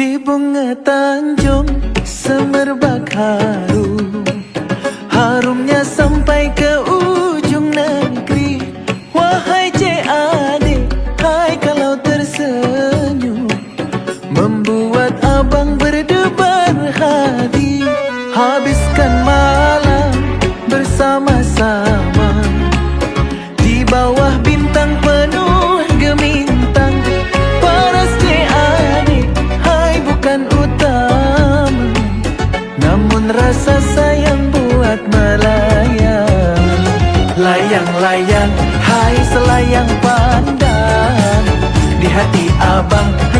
Si bunga Tanjung semerbak harum. Harumnya sampai ke ujung negeri. Wahai cik adik, hai kalau tersenyum. Membuat abang berdebar hati Habiskan malam bersama-sama rasa sayang buat melayang. Layang-layang, hai selayang pandang. Di hati abang